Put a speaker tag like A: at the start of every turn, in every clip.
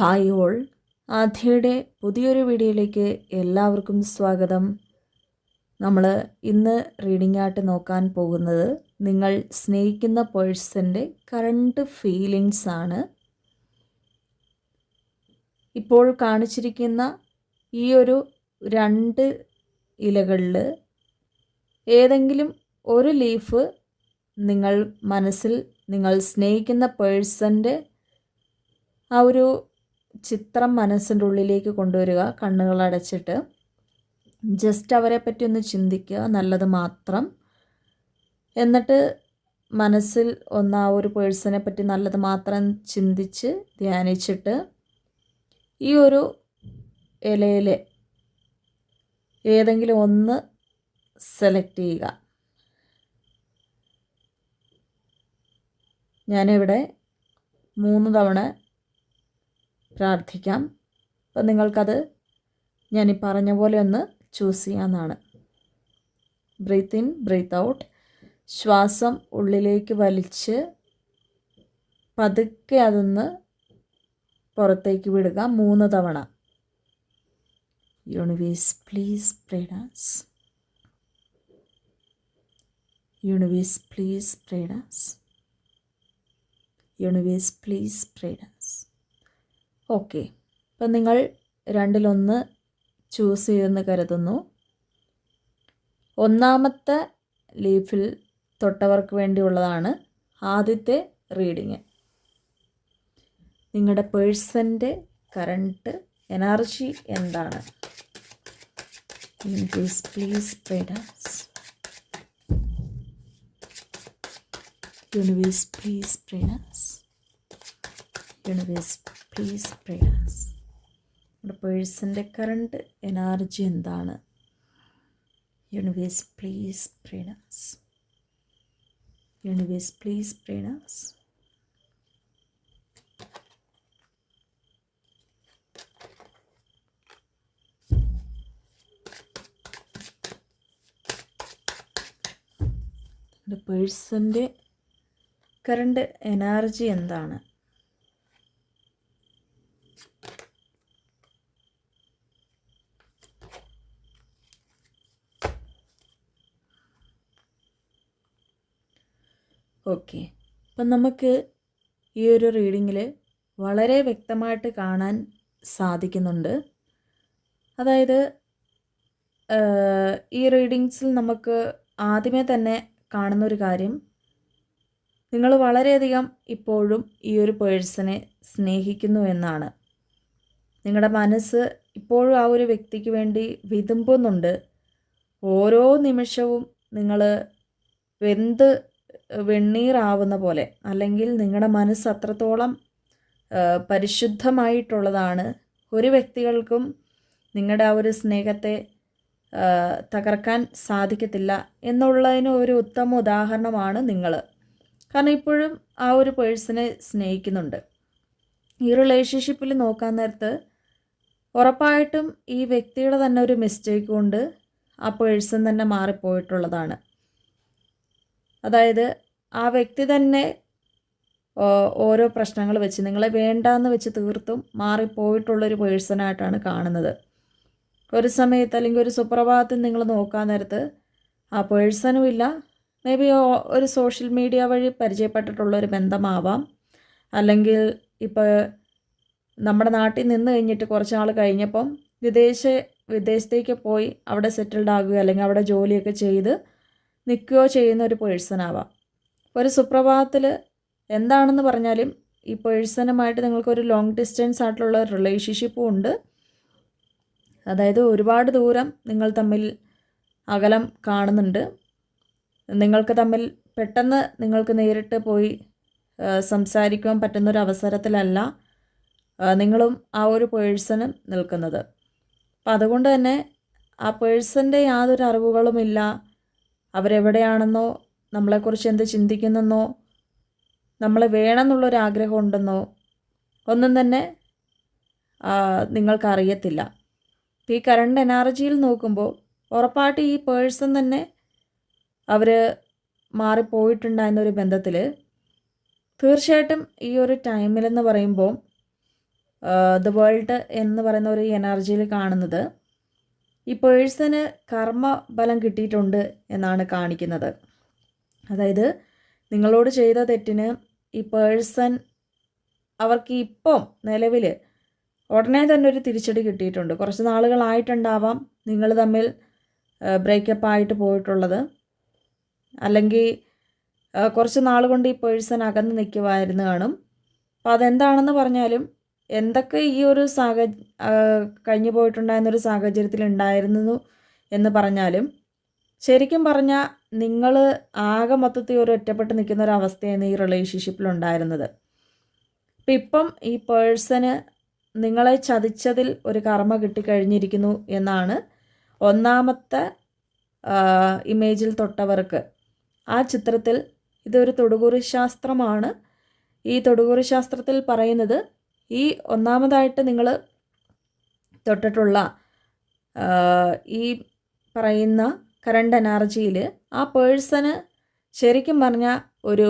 A: hi all ആധ്യയുടെ പുതിയൊരു വീഡിയോയിലേക്ക് എല്ലാവർക്കും സ്വാഗതം നമ്മൾ ഇന്ന് റീഡിംഗ് ആയിട്ട് നോക്കാൻ പോകുന്നത് നിങ്ങൾ സ്നേഹിക്കുന്ന പേഴ്സൻ്റെ കറണ്ട് ഫീലിങ്സ് ആണ് ഇപ്പോൾ കാണിച്ചിരിക്കുന്ന ഈ ഒരു രണ്ട് ഇലകളിൽ ഏതെങ്കിലും ഒരു ലീഫ് നിങ്ങൾ മനസ്സിൽ നിങ്ങൾ സ്നേഹിക്കുന്ന പേഴ്സൻ്റെ ആ ഒരു ചിത്രം മനസ്സിൻ്റെ ഉള്ളിലേക്ക് കൊണ്ടുവരിക കണ്ണുകൾ അടച്ചിട്ട് ജസ്റ്റ് അവരെ പറ്റി ഒന്ന് ചിന്തിക്കുക നല്ലത് മാത്രം എന്നിട്ട് മനസ്സിൽ ഒന്ന് ആ ഒരു പേഴ്സണെ പറ്റി നല്ലത് മാത്രം ചിന്തിച്ച് ധ്യാനിച്ചിട്ട് ഈ ഒരു ഇലയിലെ ഏതെങ്കിലും ഒന്ന് സെലക്ട് ചെയ്യുക ഞാനിവിടെ മൂന്ന് തവണ പ്രാർത്ഥിക്കാം അപ്പം നിങ്ങൾക്കത് ഞാൻ ഈ പറഞ്ഞ പോലെ ഒന്ന് ചൂസ് ചെയ്യാമെന്നാണ് ബ്രീത്ത് ഇൻ ബ്രീത്ത് ഔട്ട് ശ്വാസം ഉള്ളിലേക്ക് വലിച്ച് പതുക്കെ അതൊന്ന് പുറത്തേക്ക് വിടുക മൂന്ന് തവണ യൂണിവേഴ്സ് പ്ലീസ് പ്രേഡാസ് യൂണിവേഴ്സ് പ്ലീസ് പ്രേഡാസ് യൂണിവേഴ്സ് പ്ലീസ് പ്രേഡാസ് ഓക്കെ അപ്പം നിങ്ങൾ രണ്ടിലൊന്ന് ചൂസ് ചെയ്തെന്ന് കരുതുന്നു ഒന്നാമത്തെ ലീഫിൽ തൊട്ടവർക്ക് വേണ്ടിയുള്ളതാണ് ആദ്യത്തെ റീഡിങ് നിങ്ങളുടെ പേഴ്സൻ്റെ കറണ്ട് എനർജി എന്താണ് please please guidance universe please പ്രീനസ് യൂണിവേഴ്സ് ഈസ് പ്രയേഴ്സ് നമ്മുടെ പേഴ്സിൻ്റെ കറണ്ട് എനർജി എന്താണ് യൂണിവേഴ്സ് പ്ലീസ് പ്രീണാസ് യൂണിവേഴ്സ് പ്ലീസ് പ്രീണാസ് പേഴ്സിൻ്റെ കറണ്ട് എനർജി എന്താണ് ഓക്കെ അപ്പം നമുക്ക് ഈ ഒരു റീഡിങ്ങിൽ വളരെ വ്യക്തമായിട്ട് കാണാൻ സാധിക്കുന്നുണ്ട് അതായത് ഈ റീഡിങ്സിൽ നമുക്ക് ആദ്യമേ തന്നെ കാണുന്ന ഒരു കാര്യം നിങ്ങൾ വളരെയധികം ഇപ്പോഴും ഈ ഒരു പേഴ്സണെ സ്നേഹിക്കുന്നു എന്നാണ് നിങ്ങളുടെ മനസ്സ് ഇപ്പോഴും ആ ഒരു വ്യക്തിക്ക് വേണ്ടി വിതുമ്പുന്നുണ്ട് ഓരോ നിമിഷവും നിങ്ങൾ എന്ത് വെണ്ണീറാവുന്ന പോലെ അല്ലെങ്കിൽ നിങ്ങളുടെ മനസ്സ് അത്രത്തോളം പരിശുദ്ധമായിട്ടുള്ളതാണ് ഒരു വ്യക്തികൾക്കും നിങ്ങളുടെ ആ ഒരു സ്നേഹത്തെ തകർക്കാൻ സാധിക്കത്തില്ല എന്നുള്ളതിന് ഒരു ഉത്തമ ഉദാഹരണമാണ് നിങ്ങൾ കാരണം ഇപ്പോഴും ആ ഒരു പേഴ്സണെ സ്നേഹിക്കുന്നുണ്ട് ഈ റിലേഷൻഷിപ്പിൽ നോക്കാൻ നേരത്ത് ഉറപ്പായിട്ടും ഈ വ്യക്തിയുടെ തന്നെ ഒരു മിസ്റ്റേക്ക് കൊണ്ട് ആ പേഴ്സൺ തന്നെ മാറിപ്പോയിട്ടുള്ളതാണ് അതായത് ആ വ്യക്തി തന്നെ ഓരോ പ്രശ്നങ്ങൾ വെച്ച് നിങ്ങളെ വേണ്ടാന്ന് വെച്ച് തീർത്തും മാറിപ്പോയിട്ടുള്ളൊരു പേഴ്സണായിട്ടാണ് കാണുന്നത് ഒരു സമയത്ത് അല്ലെങ്കിൽ ഒരു സുപ്രഭാതത്തിൽ നിങ്ങൾ നോക്കാൻ നേരത്ത് ആ പേഴ്സണും ഇല്ല മേ ബി ഒരു സോഷ്യൽ മീഡിയ വഴി പരിചയപ്പെട്ടിട്ടുള്ള ഒരു ബന്ധമാവാം അല്ലെങ്കിൽ ഇപ്പോൾ നമ്മുടെ നാട്ടിൽ നിന്ന് കഴിഞ്ഞിട്ട് കുറച്ച് നാൾ കഴിഞ്ഞപ്പം വിദേശ വിദേശത്തേക്ക് പോയി അവിടെ സെറ്റിൽഡ് ആകുക അല്ലെങ്കിൽ അവിടെ ജോലിയൊക്കെ ചെയ്ത് നിൽക്കുകയോ ചെയ്യുന്ന ഒരു പേഴ്സൺ ആവാം ഒരു സുപ്രഭാതത്തിൽ എന്താണെന്ന് പറഞ്ഞാലും ഈ പേഴ്സണുമായിട്ട് നിങ്ങൾക്കൊരു ലോങ് ഡിസ്റ്റൻസ് ആയിട്ടുള്ള റിലേഷൻഷിപ്പും ഉണ്ട് അതായത് ഒരുപാട് ദൂരം നിങ്ങൾ തമ്മിൽ അകലം കാണുന്നുണ്ട് നിങ്ങൾക്ക് തമ്മിൽ പെട്ടെന്ന് നിങ്ങൾക്ക് നേരിട്ട് പോയി സംസാരിക്കാൻ പറ്റുന്നൊരു അവസരത്തിലല്ല നിങ്ങളും ആ ഒരു പേഴ്സണും നിൽക്കുന്നത് അപ്പം അതുകൊണ്ട് തന്നെ ആ പേഴ്സൻ്റെ യാതൊരു അറിവുകളുമില്ല അവരെവിടെയാണെന്നോ നമ്മളെക്കുറിച്ച് എന്ത് ചിന്തിക്കുന്നെന്നോ നമ്മൾ വേണമെന്നുള്ളൊരാഗ്രഹം ഉണ്ടെന്നോ ഒന്നും തന്നെ നിങ്ങൾക്കറിയത്തില്ല ഈ കറണ്ട് എനർജിയിൽ നോക്കുമ്പോൾ ഉറപ്പായിട്ട് ഈ പേഴ്സൺ തന്നെ അവർ മാറിപ്പോയിട്ടുണ്ടായിരുന്നൊരു ബന്ധത്തിൽ തീർച്ചയായിട്ടും ഈ ഒരു ടൈമിലെന്ന് പറയുമ്പോൾ ദ വേൾഡ് എന്ന് പറയുന്ന ഒരു എനർജിയിൽ കാണുന്നത് ഈ പേഴ്സന് കർമ്മ ബലം കിട്ടിയിട്ടുണ്ട് എന്നാണ് കാണിക്കുന്നത് അതായത് നിങ്ങളോട് ചെയ്ത തെറ്റിന് ഈ പേഴ്സൺ അവർക്ക് ഇപ്പം നിലവിൽ ഉടനെ തന്നെ ഒരു തിരിച്ചടി കിട്ടിയിട്ടുണ്ട് കുറച്ച് നാളുകളായിട്ടുണ്ടാവാം നിങ്ങൾ തമ്മിൽ ബ്രേക്കപ്പ് ആയിട്ട് പോയിട്ടുള്ളത് അല്ലെങ്കിൽ കുറച്ച് നാൾ കൊണ്ട് ഈ പേഴ്സൺ അകന്ന് നിൽക്കുമായിരുന്നു കാണും അപ്പോൾ അതെന്താണെന്ന് പറഞ്ഞാലും എന്തൊക്കെ ഈ ഒരു സാഹ കഴിഞ്ഞു പോയിട്ടുണ്ടായിരുന്നൊരു സാഹചര്യത്തിൽ ഉണ്ടായിരുന്നു എന്ന് പറഞ്ഞാലും ശരിക്കും പറഞ്ഞാൽ നിങ്ങൾ ആകെ മൊത്തത്തിൽ ഒരു ഒറ്റപ്പെട്ട് നിൽക്കുന്ന ഒരു അവസ്ഥയാണ് ഈ റിലേഷൻഷിപ്പിൽ ഉണ്ടായിരുന്നത് അപ്പം ഇപ്പം ഈ പേഴ്സന് നിങ്ങളെ ചതിച്ചതിൽ ഒരു കർമ്മ കിട്ടിക്കഴിഞ്ഞിരിക്കുന്നു എന്നാണ് ഒന്നാമത്തെ ഇമേജിൽ തൊട്ടവർക്ക് ആ ചിത്രത്തിൽ ഇതൊരു തൊടുകുറി ശാസ്ത്രമാണ് ഈ തൊടുകുറി ശാസ്ത്രത്തിൽ പറയുന്നത് ഈ ഒന്നാമതായിട്ട് നിങ്ങൾ തൊട്ടിട്ടുള്ള ഈ പറയുന്ന കറണ്ട് എനർജിയിൽ ആ പേഴ്സണ് ശരിക്കും പറഞ്ഞ ഒരു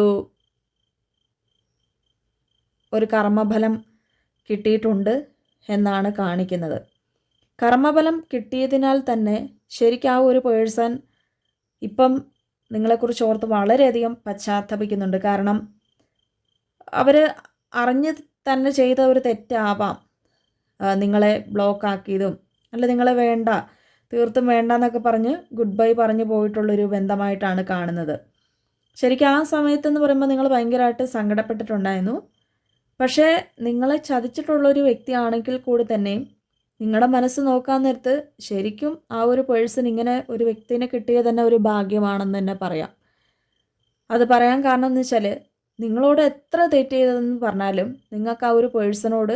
A: ഒരു കർമ്മഫലം കിട്ടിയിട്ടുണ്ട് എന്നാണ് കാണിക്കുന്നത് കർമ്മഫലം കിട്ടിയതിനാൽ തന്നെ ശരിക്കും ആ ഒരു പേഴ്സൺ ഇപ്പം നിങ്ങളെക്കുറിച്ച് ഓർത്ത് വളരെയധികം പശ്ചാത്തപിക്കുന്നുണ്ട് കാരണം അവർ അറിഞ്ഞ് തന്നെ ചെയ്ത ഒരു തെറ്റാവാം നിങ്ങളെ ബ്ലോക്ക് ആക്കിയതും അല്ല നിങ്ങളെ വേണ്ട തീർത്തും വേണ്ട എന്നൊക്കെ പറഞ്ഞ് ഗുഡ് ബൈ പറഞ്ഞു പോയിട്ടുള്ളൊരു ബന്ധമായിട്ടാണ് കാണുന്നത് ശരിക്കും ആ സമയത്തെന്ന് പറയുമ്പോൾ നിങ്ങൾ ഭയങ്കരമായിട്ട് സങ്കടപ്പെട്ടിട്ടുണ്ടായിരുന്നു പക്ഷേ നിങ്ങളെ ചതിച്ചിട്ടുള്ളൊരു വ്യക്തിയാണെങ്കിൽ കൂടി തന്നെ നിങ്ങളുടെ മനസ്സ് നോക്കാൻ നേരത്ത് ശരിക്കും ആ ഒരു പേഴ്സൺ ഇങ്ങനെ ഒരു വ്യക്തിനെ കിട്ടിയ തന്നെ ഒരു ഭാഗ്യമാണെന്ന് തന്നെ പറയാം അത് പറയാൻ കാരണം എന്ന് വെച്ചാൽ നിങ്ങളോട് എത്ര തെറ്റ് ചെയ്തതെന്ന് പറഞ്ഞാലും നിങ്ങൾക്ക് ആ ഒരു പേഴ്സണോട്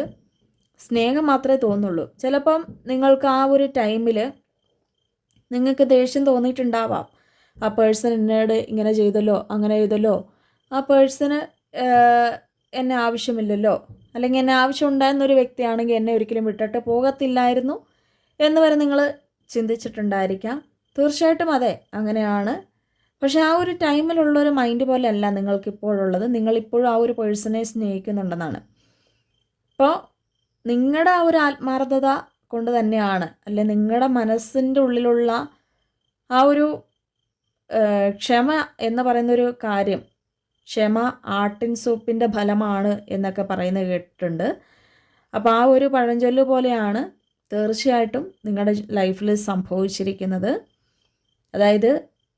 A: സ്നേഹം മാത്രമേ തോന്നുള്ളൂ ചിലപ്പം നിങ്ങൾക്ക് ആ ഒരു ടൈമിൽ നിങ്ങൾക്ക് ദേഷ്യം തോന്നിയിട്ടുണ്ടാവാം ആ പേഴ്സൺ എന്നോട് ഇങ്ങനെ ചെയ്തല്ലോ അങ്ങനെ ചെയ്തല്ലോ ആ പേഴ്സണ് എന്നെ ആവശ്യമില്ലല്ലോ അല്ലെങ്കിൽ എന്നെ ആവശ്യം ഉണ്ടായിരുന്നൊരു വ്യക്തിയാണെങ്കിൽ എന്നെ ഒരിക്കലും വിട്ടിട്ട് പോകത്തില്ലായിരുന്നു എന്ന് വരെ നിങ്ങൾ ചിന്തിച്ചിട്ടുണ്ടായിരിക്കാം തീർച്ചയായിട്ടും അതെ അങ്ങനെയാണ് പക്ഷെ ആ ഒരു ടൈമിലുള്ള ഒരു മൈൻഡ് പോലെയല്ല നിങ്ങൾക്കിപ്പോഴുള്ളത് നിങ്ങളിപ്പോഴും ആ ഒരു പേഴ്സണെ സ്നേഹിക്കുന്നുണ്ടെന്നാണ് അപ്പോൾ നിങ്ങളുടെ ആ ഒരു ആത്മാർത്ഥത കൊണ്ട് തന്നെയാണ് അല്ലെ നിങ്ങളുടെ മനസ്സിൻ്റെ ഉള്ളിലുള്ള ആ ഒരു ക്ഷമ എന്ന് പറയുന്നൊരു കാര്യം ക്ഷമ ആട്ടിൻ സൂപ്പിൻ്റെ ഫലമാണ് എന്നൊക്കെ പറയുന്നത് കേട്ടിട്ടുണ്ട് അപ്പോൾ ആ ഒരു പഴഞ്ചൊല്ല് പോലെയാണ് തീർച്ചയായിട്ടും നിങ്ങളുടെ ലൈഫിൽ സംഭവിച്ചിരിക്കുന്നത് അതായത്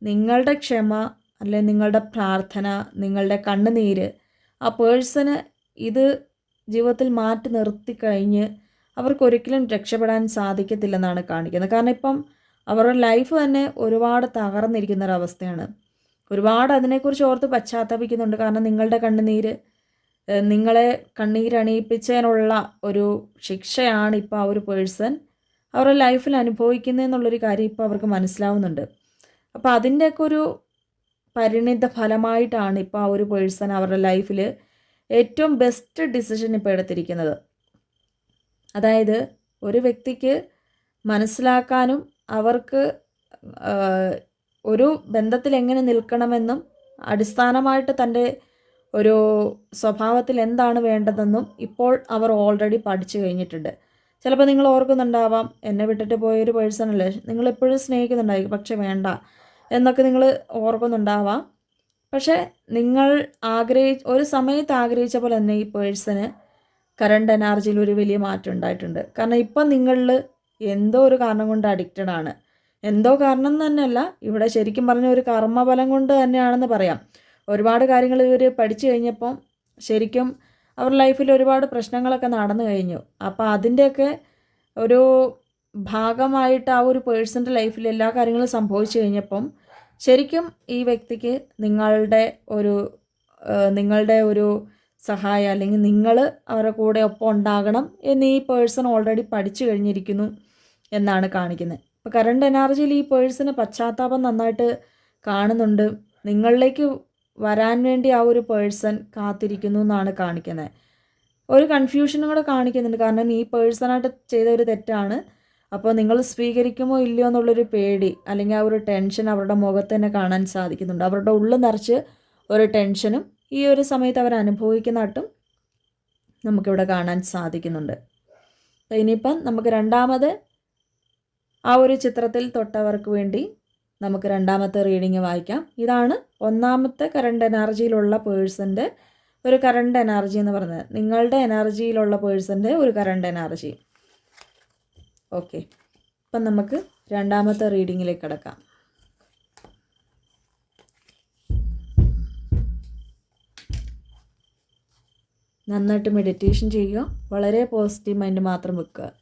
A: നിങ്ങളുടെ ക്ഷമ അല്ലെ നിങ്ങളുടെ പ്രാർത്ഥന നിങ്ങളുടെ കണ്ണുനീര് ആ പേഴ്സണ് ഇത് ജീവിതത്തിൽ മാറ്റി നിർത്തി കഴിഞ്ഞ് ഒരിക്കലും രക്ഷപ്പെടാൻ സാധിക്കത്തില്ലെന്നാണ് കാണിക്കുന്നത് കാരണം ഇപ്പം അവരുടെ ലൈഫ് തന്നെ ഒരുപാട് തകർന്നിരിക്കുന്ന ഒരവസ്ഥയാണ് ഒരുപാട് അതിനെക്കുറിച്ച് ഓർത്ത് പശ്ചാത്തപിക്കുന്നുണ്ട് കാരണം നിങ്ങളുടെ കണ്ണുനീര് നിങ്ങളെ കണ്ണീരണിയിപ്പിച്ചതിനുള്ള ഒരു ശിക്ഷയാണ് ഇപ്പോൾ ആ ഒരു പേഴ്സൺ അവരുടെ ലൈഫിൽ അനുഭവിക്കുന്നതെന്നുള്ളൊരു കാര്യം ഇപ്പോൾ അവർക്ക് മനസ്സിലാവുന്നുണ്ട് അപ്പോൾ അതിൻ്റെയൊക്കെ ഒരു പരിണിത ഫലമായിട്ടാണ് ഇപ്പോൾ ആ ഒരു പേഴ്സൺ അവരുടെ ലൈഫിൽ ഏറ്റവും ബെസ്റ്റ് ഡിസിഷൻ ഇപ്പോൾ എടുത്തിരിക്കുന്നത് അതായത് ഒരു വ്യക്തിക്ക് മനസ്സിലാക്കാനും അവർക്ക് ഒരു ബന്ധത്തിൽ എങ്ങനെ നിൽക്കണമെന്നും അടിസ്ഥാനമായിട്ട് തൻ്റെ ഒരു സ്വഭാവത്തിൽ എന്താണ് വേണ്ടതെന്നും ഇപ്പോൾ അവർ ഓൾറെഡി പഠിച്ചു കഴിഞ്ഞിട്ടുണ്ട് ചിലപ്പോൾ നിങ്ങൾ ഓർക്കുന്നുണ്ടാവാം എന്നെ വിട്ടിട്ട് പോയൊരു പേഴ്സണല്ലേ നിങ്ങളെപ്പോഴും സ്നേഹിക്കുന്നുണ്ടായിരിക്കും പക്ഷെ വേണ്ട എന്നൊക്കെ നിങ്ങൾ ഓർക്കുന്നുണ്ടാവാം പക്ഷേ നിങ്ങൾ ആഗ്രഹി ഒരു സമയത്ത് ആഗ്രഹിച്ച പോലെ തന്നെ ഈ പേഴ്സന് കറണ്ട് എനർജിയിൽ ഒരു വലിയ മാറ്റം ഉണ്ടായിട്ടുണ്ട് കാരണം ഇപ്പം നിങ്ങളിൽ എന്തോ ഒരു കാരണം കൊണ്ട് അഡിക്റ്റഡ് ആണ് എന്തോ കാരണം തന്നെയല്ല ഇവിടെ ശരിക്കും പറഞ്ഞ ഒരു കർമ്മഫലം കൊണ്ട് തന്നെയാണെന്ന് പറയാം ഒരുപാട് കാര്യങ്ങൾ ഇവർ പഠിച്ചു കഴിഞ്ഞപ്പം ശരിക്കും അവർ ലൈഫിൽ ഒരുപാട് പ്രശ്നങ്ങളൊക്കെ നടന്നു കഴിഞ്ഞു അപ്പോൾ അതിൻ്റെയൊക്കെ ഒരു ഭാഗമായിട്ട് ആ ഒരു പേഴ്സൻ്റെ ലൈഫിൽ എല്ലാ കാര്യങ്ങളും സംഭവിച്ചു കഴിഞ്ഞപ്പം ശരിക്കും ഈ വ്യക്തിക്ക് നിങ്ങളുടെ ഒരു നിങ്ങളുടെ ഒരു സഹായം അല്ലെങ്കിൽ നിങ്ങൾ അവരുടെ കൂടെ ഒപ്പം ഉണ്ടാകണം എന്ന് ഈ പേഴ്സൺ ഓൾറെഡി പഠിച്ചു കഴിഞ്ഞിരിക്കുന്നു എന്നാണ് കാണിക്കുന്നത് അപ്പോൾ കറണ്ട് എനർജിയിൽ ഈ പേഴ്സണ് പശ്ചാത്താപം നന്നായിട്ട് കാണുന്നുണ്ട് നിങ്ങളിലേക്ക് വരാൻ വേണ്ടി ആ ഒരു പേഴ്സൺ കാത്തിരിക്കുന്നു എന്നാണ് കാണിക്കുന്നത് ഒരു കൺഫ്യൂഷനും കൂടെ കാണിക്കുന്നുണ്ട് കാരണം ഈ പേഴ്സണായിട്ട് ചെയ്ത ഒരു തെറ്റാണ് അപ്പോൾ നിങ്ങൾ സ്വീകരിക്കുമോ ഇല്ലയോ എന്നുള്ളൊരു പേടി അല്ലെങ്കിൽ ആ ഒരു ടെൻഷൻ അവരുടെ മുഖത്ത് തന്നെ കാണാൻ സാധിക്കുന്നുണ്ട് അവരുടെ ഉള്ളിൽ നിറച്ച് ഒരു ടെൻഷനും ഈ ഒരു സമയത്ത് അവർ അനുഭവിക്കുന്നതായിട്ടും നമുക്കിവിടെ കാണാൻ സാധിക്കുന്നുണ്ട് അപ്പോൾ ഇനിയിപ്പം നമുക്ക് രണ്ടാമത് ആ ഒരു ചിത്രത്തിൽ തൊട്ടവർക്ക് വേണ്ടി നമുക്ക് രണ്ടാമത്തെ റീഡിങ് വായിക്കാം ഇതാണ് ഒന്നാമത്തെ കറണ്ട് എനർജിയിലുള്ള പേഴ്സൻ്റെ ഒരു കറണ്ട് എനർജി എന്ന് പറയുന്നത് നിങ്ങളുടെ എനർജിയിലുള്ള പേഴ്സൻ്റെ ഒരു കറണ്ട് എനർജി ഓക്കെ അപ്പം നമുക്ക് രണ്ടാമത്തെ റീഡിങ്ങിലേക്ക് കിടക്കാം നന്നായിട്ട് മെഡിറ്റേഷൻ ചെയ്യുക വളരെ പോസിറ്റീവ് മൈൻഡ് മാത്രം വെക്കുക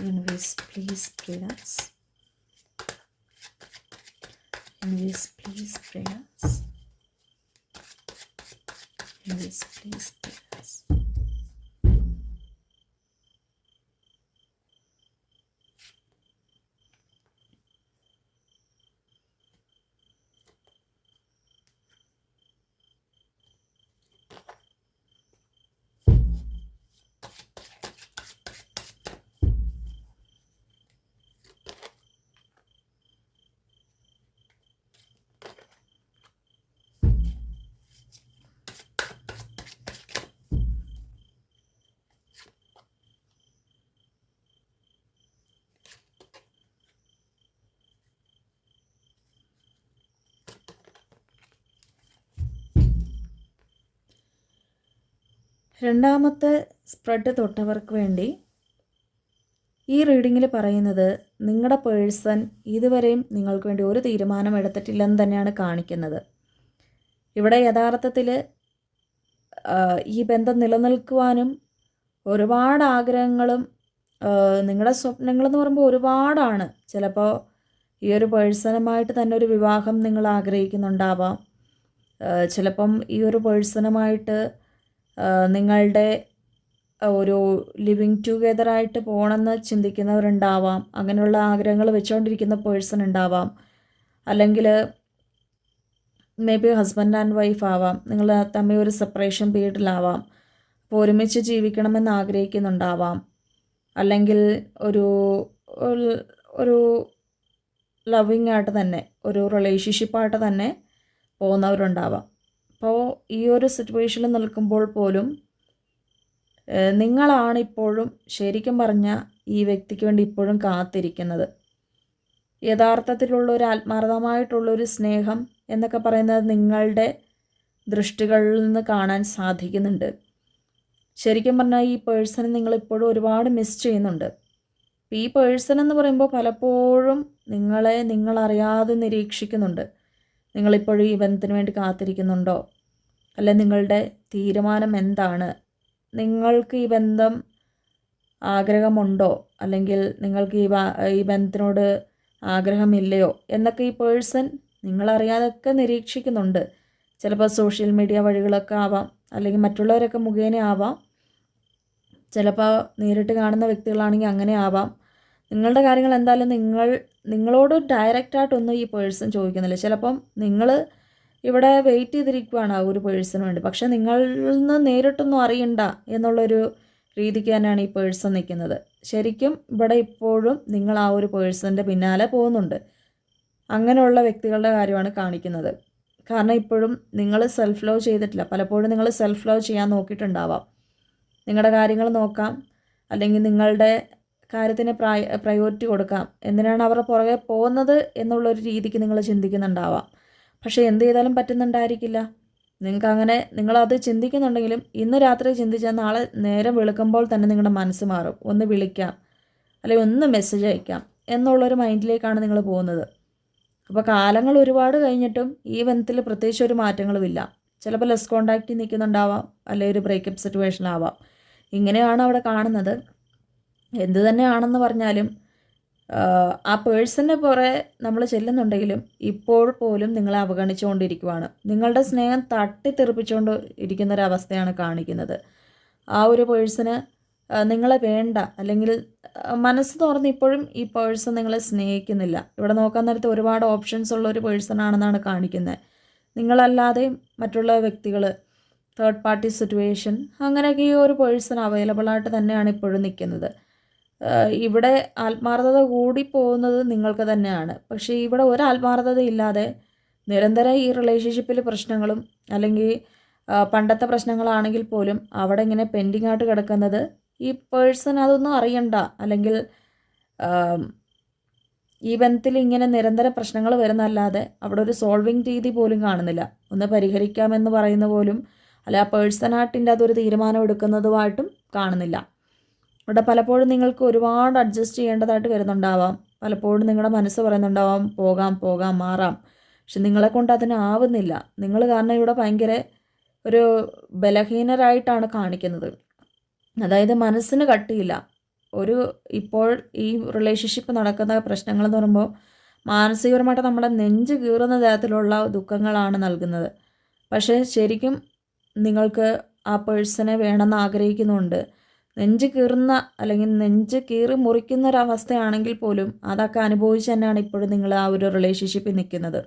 A: please please please രണ്ടാമത്തെ സ്പ്രെഡ് തൊട്ടവർക്ക് വേണ്ടി ഈ റീഡിങ്ങിൽ പറയുന്നത് നിങ്ങളുടെ പേഴ്സൺ ഇതുവരെയും നിങ്ങൾക്ക് വേണ്ടി ഒരു തീരുമാനം എടുത്തിട്ടില്ലെന്ന് തന്നെയാണ് കാണിക്കുന്നത് ഇവിടെ യഥാർത്ഥത്തിൽ ഈ ബന്ധം നിലനിൽക്കുവാനും ഒരുപാട് ആഗ്രഹങ്ങളും നിങ്ങളുടെ സ്വപ്നങ്ങളെന്ന് പറയുമ്പോൾ ഒരുപാടാണ് ചിലപ്പോൾ ഈ ഒരു പേഴ്സണുമായിട്ട് തന്നെ ഒരു വിവാഹം നിങ്ങൾ ആഗ്രഹിക്കുന്നുണ്ടാവാം ചിലപ്പം ഈ ഒരു പേഴ്സണുമായിട്ട് നിങ്ങളുടെ ഒരു ലിവിങ് ടുഗെദർ ആയിട്ട് പോകണമെന്ന് ചിന്തിക്കുന്നവരുണ്ടാവാം അങ്ങനെയുള്ള ആഗ്രഹങ്ങൾ വെച്ചുകൊണ്ടിരിക്കുന്ന പേഴ്സൺ ഉണ്ടാവാം അല്ലെങ്കിൽ maybe husband and wife ആവാം നിങ്ങൾ തമ്മിൽ ഒരു സെപ്പറേഷൻ പീരീഡിലാവാം അപ്പോൾ ഒരുമിച്ച് ജീവിക്കണമെന്ന് ആഗ്രഹിക്കുന്നുണ്ടാവാം അല്ലെങ്കിൽ ഒരു ഒരു ലവിങ് ആയിട്ട് തന്നെ ഒരു റിലേഷൻഷിപ്പായിട്ട് തന്നെ പോകുന്നവരുണ്ടാവാം അപ്പോൾ ഈ ഒരു സിറ്റുവേഷനിൽ നിൽക്കുമ്പോൾ പോലും നിങ്ങളാണ് ഇപ്പോഴും ശരിക്കും പറഞ്ഞാൽ ഈ വ്യക്തിക്ക് വേണ്ടി ഇപ്പോഴും കാത്തിരിക്കുന്നത് യഥാർത്ഥത്തിലുള്ള ഒരു ആത്മാർത്ഥമായിട്ടുള്ളൊരു സ്നേഹം എന്നൊക്കെ പറയുന്നത് നിങ്ങളുടെ ദൃഷ്ടികളിൽ നിന്ന് കാണാൻ സാധിക്കുന്നുണ്ട് ശരിക്കും പറഞ്ഞാൽ ഈ പേഴ്സണെ നിങ്ങളിപ്പോഴും ഒരുപാട് മിസ് ചെയ്യുന്നുണ്ട് ഈ പേഴ്സൺ എന്ന് പറയുമ്പോൾ പലപ്പോഴും നിങ്ങളെ നിങ്ങളറിയാതെ നിരീക്ഷിക്കുന്നുണ്ട് നിങ്ങളിപ്പോഴും ഈ ബന്ധത്തിന് വേണ്ടി കാത്തിരിക്കുന്നുണ്ടോ അല്ല നിങ്ങളുടെ തീരുമാനം എന്താണ് നിങ്ങൾക്ക് ഈ ബന്ധം ആഗ്രഹമുണ്ടോ അല്ലെങ്കിൽ നിങ്ങൾക്ക് ഈ ഈ ബന്ധത്തിനോട് ആഗ്രഹമില്ലയോ എന്നൊക്കെ ഈ പേഴ്സൺ നിങ്ങളറിയാതൊക്കെ നിരീക്ഷിക്കുന്നുണ്ട് ചിലപ്പോൾ സോഷ്യൽ മീഡിയ വഴികളൊക്കെ ആവാം അല്ലെങ്കിൽ മറ്റുള്ളവരൊക്കെ മുഖേന ആവാം ചിലപ്പോൾ നേരിട്ട് കാണുന്ന വ്യക്തികളാണെങ്കിൽ അങ്ങനെ ആവാം നിങ്ങളുടെ കാര്യങ്ങൾ എന്തായാലും നിങ്ങൾ നിങ്ങളോട് ഡയറക്റ്റായിട്ടൊന്നും ഈ പേഴ്സൺ ചോദിക്കുന്നില്ല ചിലപ്പം നിങ്ങൾ ഇവിടെ വെയിറ്റ് ചെയ്തിരിക്കുകയാണ് ആ ഒരു പേഴ്സണ് വേണ്ടി പക്ഷേ നിങ്ങളിൽ നിന്ന് നേരിട്ടൊന്നും അറിയണ്ട എന്നുള്ളൊരു രീതിക്ക് തന്നെയാണ് ഈ പേഴ്സൺ നിൽക്കുന്നത് ശരിക്കും ഇവിടെ ഇപ്പോഴും നിങ്ങൾ ആ ഒരു പേഴ്സൻ്റെ പിന്നാലെ പോകുന്നുണ്ട് അങ്ങനെയുള്ള വ്യക്തികളുടെ കാര്യമാണ് കാണിക്കുന്നത് കാരണം ഇപ്പോഴും നിങ്ങൾ സെൽഫ് ലവ് ചെയ്തിട്ടില്ല പലപ്പോഴും നിങ്ങൾ സെൽഫ് ലവ് ചെയ്യാൻ നോക്കിയിട്ടുണ്ടാവാം നിങ്ങളുടെ കാര്യങ്ങൾ നോക്കാം അല്ലെങ്കിൽ നിങ്ങളുടെ കാര്യത്തിന് പ്രായ പ്രയോറിറ്റി കൊടുക്കാം എന്തിനാണ് അവരുടെ പുറകെ പോകുന്നത് എന്നുള്ളൊരു രീതിക്ക് നിങ്ങൾ ചിന്തിക്കുന്നുണ്ടാവാം പക്ഷേ എന്ത് ചെയ്താലും പറ്റുന്നുണ്ടായിരിക്കില്ല നിങ്ങൾക്ക് അങ്ങനെ നിങ്ങളത് ചിന്തിക്കുന്നുണ്ടെങ്കിലും ഇന്ന് രാത്രി ചിന്തിച്ചാൽ നാളെ നേരം വെളുക്കുമ്പോൾ തന്നെ നിങ്ങളുടെ മനസ്സ് മാറും ഒന്ന് വിളിക്കാം അല്ലെങ്കിൽ ഒന്ന് മെസ്സേജ് അയക്കാം എന്നുള്ളൊരു മൈൻഡിലേക്കാണ് നിങ്ങൾ പോകുന്നത് അപ്പോൾ കാലങ്ങൾ ഒരുപാട് കഴിഞ്ഞിട്ടും ഈ ബന്ധത്തിൽ പ്രത്യേകിച്ച് ഒരു മാറ്റങ്ങളുമില്ല ചിലപ്പോൾ ലെസ് കോണ്ടാക്റ്റിൽ നിൽക്കുന്നുണ്ടാവാം അല്ലെങ്കിൽ ഒരു ബ്രേക്കപ്പ് സിറ്റുവേഷൻ ആവാം ഇങ്ങനെയാണ് അവിടെ കാണുന്നത് എന്ത് തന്നെയാണെന്ന് പറഞ്ഞാലും ആ പേഴ്സൻ്റെ പുറകെ നമ്മൾ ചെല്ലുന്നുണ്ടെങ്കിലും ഇപ്പോൾ പോലും നിങ്ങളെ അവഗണിച്ചുകൊണ്ടിരിക്കുവാണ് നിങ്ങളുടെ സ്നേഹം തട്ടിത്തെറിപ്പിച്ചുകൊണ്ട് ഇരിക്കുന്ന ഒരു അവസ്ഥയാണ് കാണിക്കുന്നത് ആ ഒരു പേഴ്സന് നിങ്ങളെ വേണ്ട അല്ലെങ്കിൽ മനസ്സ് തുറന്ന് ഇപ്പോഴും ഈ പേഴ്സൺ നിങ്ങളെ സ്നേഹിക്കുന്നില്ല ഇവിടെ നോക്കാൻ നേരത്തെ ഒരുപാട് ഓപ്ഷൻസ് ഉള്ള ഒരു പേഴ്സൺ ആണെന്നാണ് കാണിക്കുന്നത് നിങ്ങളല്ലാതെ മറ്റുള്ള വ്യക്തികൾ തേർഡ് പാർട്ടി സിറ്റുവേഷൻ അങ്ങനെയൊക്കെ ഈ ഒരു പേഴ്സൺ അവൈലബിൾ ആയിട്ട് തന്നെയാണ് ഇപ്പോഴും നിൽക്കുന്നത് ഇവിടെ ആത്മാർത്ഥത കൂടി പോകുന്നത് നിങ്ങൾക്ക് തന്നെയാണ് പക്ഷേ ഇവിടെ ഒരു ആത്മാർത്ഥത ഇല്ലാതെ നിരന്തരം ഈ റിലേഷൻഷിപ്പിൽ പ്രശ്നങ്ങളും അല്ലെങ്കിൽ പണ്ടത്തെ പ്രശ്നങ്ങളാണെങ്കിൽ പോലും അവിടെ ഇങ്ങനെ പെൻഡിങ് ആയിട്ട് കിടക്കുന്നത് ഈ പേഴ്സൺ അതൊന്നും അറിയണ്ട അല്ലെങ്കിൽ ഈ ബന്ധത്തിൽ ഇങ്ങനെ നിരന്തര പ്രശ്നങ്ങൾ വരുന്നല്ലാതെ അവിടെ ഒരു സോൾവിങ് രീതി പോലും കാണുന്നില്ല ഒന്ന് പരിഹരിക്കാമെന്ന് പറയുന്ന പോലും അല്ല പേഴ്സണായിട്ടിൻ്റെ അതൊരു തീരുമാനം എടുക്കുന്നതുമായിട്ടും കാണുന്നില്ല ഇവിടെ പലപ്പോഴും നിങ്ങൾക്ക് ഒരുപാട് അഡ്ജസ്റ്റ് ചെയ്യേണ്ടതായിട്ട് വരുന്നുണ്ടാവാം പലപ്പോഴും നിങ്ങളുടെ മനസ്സ് പറയുന്നുണ്ടാവാം പോകാം പോകാം മാറാം പക്ഷെ നിങ്ങളെ കൊണ്ട് അതിനാവുന്നില്ല നിങ്ങൾ കാരണം ഇവിടെ ഭയങ്കര ഒരു ബലഹീനരായിട്ടാണ് കാണിക്കുന്നത് അതായത് മനസ്സിന് കട്ടിയില്ല ഒരു ഇപ്പോൾ ഈ റിലേഷൻഷിപ്പ് നടക്കുന്ന എന്ന് പറയുമ്പോൾ മാനസികപരമായിട്ട് നമ്മളെ നെഞ്ച് കീറുന്ന തരത്തിലുള്ള ദുഃഖങ്ങളാണ് നൽകുന്നത് പക്ഷേ ശരിക്കും നിങ്ങൾക്ക് ആ പേഴ്സണെ വേണമെന്ന് ആഗ്രഹിക്കുന്നുണ്ട് നെഞ്ച് കീറുന്ന അല്ലെങ്കിൽ നെഞ്ച് കീറി മുറിക്കുന്ന ഒരവസ്ഥയാണെങ്കിൽ പോലും അതൊക്കെ അനുഭവിച്ച് തന്നെയാണ് ഇപ്പോഴും നിങ്ങൾ ആ ഒരു റിലേഷൻഷിപ്പിൽ നിൽക്കുന്നത്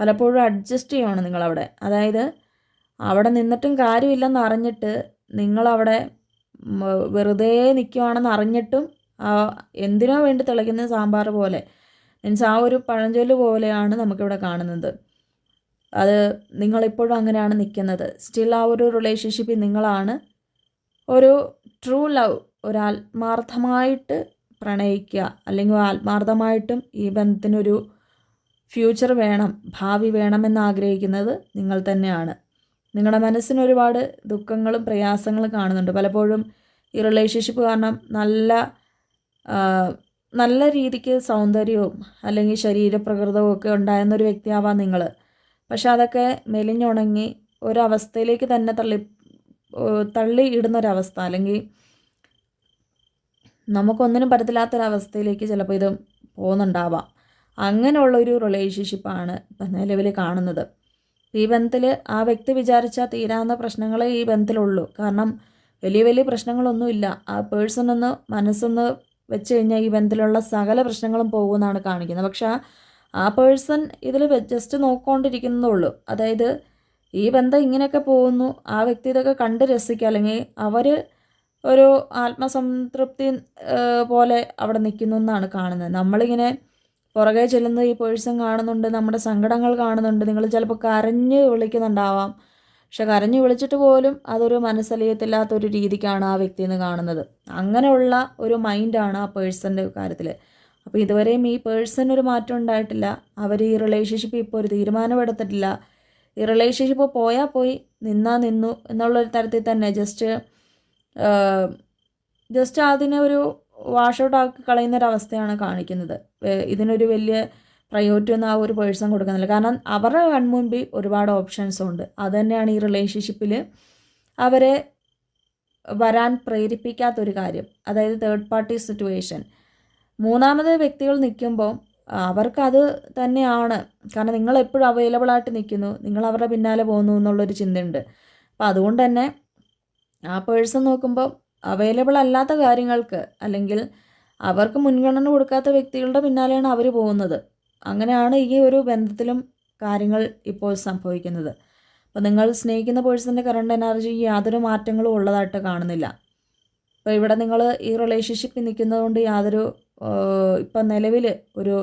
A: പലപ്പോഴും അഡ്ജസ്റ്റ് ചെയ്യണം നിങ്ങളവിടെ അതായത് അവിടെ നിന്നിട്ടും കാര്യമില്ലെന്ന് അറിഞ്ഞിട്ട് നിങ്ങളവിടെ വെറുതെ നിൽക്കുവാണെന്ന് അറിഞ്ഞിട്ടും എന്തിനോ വേണ്ടി തിളയ്ക്കുന്ന സാമ്പാർ പോലെ മീൻസ് ആ ഒരു പഴഞ്ചൊല്ല് പോലെയാണ് നമുക്കിവിടെ കാണുന്നത് അത് നിങ്ങളിപ്പോഴും അങ്ങനെയാണ് നിൽക്കുന്നത് സ്റ്റിൽ ആ ഒരു റിലേഷൻഷിപ്പിൽ നിങ്ങളാണ് ഒരു ട്രൂ ലവ് ഒരാത്മാർത്ഥമായിട്ട് പ്രണയിക്കുക അല്ലെങ്കിൽ ആത്മാർത്ഥമായിട്ടും ഈ ബന്ധത്തിനൊരു ഫ്യൂച്ചർ വേണം ഭാവി വേണമെന്ന് ആഗ്രഹിക്കുന്നത് നിങ്ങൾ തന്നെയാണ് നിങ്ങളുടെ മനസ്സിന് ഒരുപാട് ദുഃഖങ്ങളും പ്രയാസങ്ങളും കാണുന്നുണ്ട് പലപ്പോഴും ഈ റിലേഷൻഷിപ്പ് കാരണം നല്ല നല്ല രീതിക്ക് സൗന്ദര്യവും അല്ലെങ്കിൽ ശരീരപ്രകൃതവും ഒക്കെ ഉണ്ടായിരുന്നൊരു വ്യക്തിയാവാം നിങ്ങൾ പക്ഷെ അതൊക്കെ മെലിഞ്ഞുണങ്ങി ഒരവസ്ഥയിലേക്ക് തന്നെ തള്ളി തള്ളി ഇടുന്നൊരവസ്ഥ അല്ലെങ്കിൽ നമുക്കൊന്നിനും പറ്റത്തില്ലാത്തൊരവസ്ഥയിലേക്ക് ചിലപ്പോൾ ഇത് പോകുന്നുണ്ടാവാം അങ്ങനെയുള്ളൊരു റിലേഷൻഷിപ്പാണ് ഇപ്പം നിലവിൽ കാണുന്നത് ഈ ബന്ധത്തിൽ ആ വ്യക്തി വിചാരിച്ചാൽ തീരാവുന്ന പ്രശ്നങ്ങളെ ഈ ബന്ധത്തിലുള്ളൂ കാരണം വലിയ വലിയ പ്രശ്നങ്ങളൊന്നുമില്ല ആ പേഴ്സണൊന്ന് മനസ്സൊന്ന് വെച്ച് കഴിഞ്ഞാൽ ഈ ബന്ധത്തിലുള്ള സകല പ്രശ്നങ്ങളും പോകുമെന്നാണ് കാണിക്കുന്നത് പക്ഷേ ആ പേഴ്സൺ ഇതിൽ ജസ്റ്റ് നോക്കിക്കൊണ്ടിരിക്കുന്നേ ഉള്ളൂ അതായത് ഈ ബന്ധം ഇങ്ങനെയൊക്കെ പോകുന്നു ആ വ്യക്തി ഇതൊക്കെ കണ്ട് രസിക്കുക അല്ലെങ്കിൽ അവർ ഒരു ആത്മസംതൃപ്തി പോലെ അവിടെ നിൽക്കുന്നു എന്നാണ് കാണുന്നത് നമ്മളിങ്ങനെ പുറകെ ചെല്ലുന്നത് ഈ പേഴ്സൺ കാണുന്നുണ്ട് നമ്മുടെ സങ്കടങ്ങൾ കാണുന്നുണ്ട് നിങ്ങൾ ചിലപ്പോൾ കരഞ്ഞ് വിളിക്കുന്നുണ്ടാവാം പക്ഷെ കരഞ്ഞു വിളിച്ചിട്ട് പോലും അതൊരു മനസ്സലിയത്തില്ലാത്തൊരു രീതിക്കാണ് ആ വ്യക്തി എന്ന് കാണുന്നത് അങ്ങനെയുള്ള ഒരു മൈൻഡാണ് ആ പേഴ്സൻ്റെ കാര്യത്തിൽ അപ്പോൾ ഇതുവരെയും ഈ പേഴ്സൺ ഒരു മാറ്റം ഉണ്ടായിട്ടില്ല അവർ ഈ റിലേഷൻഷിപ്പ് ഇപ്പോൾ ഒരു തീരുമാനമെടുത്തിട്ടില്ല ഈ റിലേഷൻഷിപ്പ് പോയാൽ പോയി നിന്നാ നിന്നു എന്നുള്ളൊരു തരത്തിൽ തന്നെ ജസ്റ്റ് ജസ്റ്റ് അതിനെ ഒരു വാഷ് ഔട്ട് ആക്കി കളയുന്ന ഒരു അവസ്ഥയാണ് കാണിക്കുന്നത് ഇതിനൊരു വലിയ പ്രയോറിറ്റി ഒന്നും ആ ഒരു പേഴ്സൺ കൊടുക്കുന്നില്ല കാരണം അവരുടെ കൺമുമ്പിൽ ഒരുപാട് ഓപ്ഷൻസ് ഉണ്ട് അതുതന്നെയാണ് ഈ റിലേഷൻഷിപ്പിൽ അവരെ വരാൻ പ്രേരിപ്പിക്കാത്തൊരു കാര്യം അതായത് തേർഡ് പാർട്ടി സിറ്റുവേഷൻ മൂന്നാമത് വ്യക്തികൾ നിൽക്കുമ്പോൾ അവർക്കത് തന്നെയാണ് കാരണം നിങ്ങൾ എപ്പോഴും അവൈലബിൾ ആയിട്ട് നിൽക്കുന്നു നിങ്ങൾ അവരുടെ പിന്നാലെ പോകുന്നു എന്നുള്ളൊരു ചിന്തയുണ്ട് അപ്പം അതുകൊണ്ട് തന്നെ ആ പേഴ്സൺ നോക്കുമ്പോൾ അവൈലബിൾ അല്ലാത്ത കാര്യങ്ങൾക്ക് അല്ലെങ്കിൽ അവർക്ക് മുൻഗണന കൊടുക്കാത്ത വ്യക്തികളുടെ പിന്നാലെയാണ് അവർ പോകുന്നത് അങ്ങനെയാണ് ഈ ഒരു ബന്ധത്തിലും കാര്യങ്ങൾ ഇപ്പോൾ സംഭവിക്കുന്നത് അപ്പോൾ നിങ്ങൾ സ്നേഹിക്കുന്ന പേഴ്സൻ്റെ കറണ്ട് എനർജി യാതൊരു മാറ്റങ്ങളും ഉള്ളതായിട്ട് കാണുന്നില്ല അപ്പോൾ ഇവിടെ നിങ്ങൾ ഈ റിലേഷൻഷിപ്പിൽ നിൽക്കുന്നതുകൊണ്ട് യാതൊരു ഇപ്പം നിലവിൽ ഒരു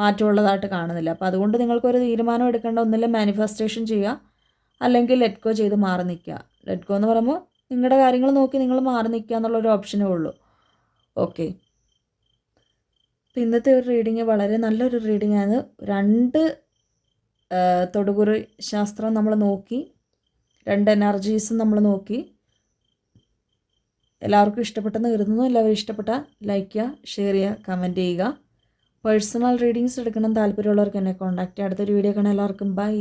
A: മാറ്റമുള്ളതായിട്ട് കാണുന്നില്ല അപ്പോൾ അതുകൊണ്ട് നിങ്ങൾക്കൊരു തീരുമാനം എടുക്കേണ്ട ഒന്നില്ല മാനിഫെസ്റ്റേഷൻ ചെയ്യുക അല്ലെങ്കിൽ ലെറ്റ് ഗോ ചെയ്ത് മാറി നിൽക്കുക ലെറ്റ് ഗോ എന്ന് പറയുമ്പോൾ നിങ്ങളുടെ കാര്യങ്ങൾ നോക്കി നിങ്ങൾ മാറി നിൽക്കുക എന്നുള്ളൊരു ഓപ്ഷനേ ഉള്ളൂ ഓക്കെ ഇന്നത്തെ ഒരു റീഡിങ് വളരെ നല്ലൊരു റീഡിംഗ് ആണ് രണ്ട് തൊടുകുറി ശാസ്ത്രം നമ്മൾ നോക്കി രണ്ട് എനർജീസും നമ്മൾ നോക്കി എല്ലാവർക്കും ഇഷ്ടപ്പെട്ടെന്ന് കരുതുന്നു എല്ലാവരും ഇഷ്ടപ്പെട്ട ലൈക്ക് ചെയ്യുക ഷെയർ ചെയ്യുക കമൻറ്റ് ചെയ്യുക പേഴ്സണൽ റീഡിങ്സ് എടുക്കണം താല്പര്യമുള്ളവർക്ക് എന്നെ കോൺടാക്റ്റ് ചെയ്യാം അടുത്തൊരു വീഡിയോ കാണാൻ എല്ലാവർക്കും ബൈ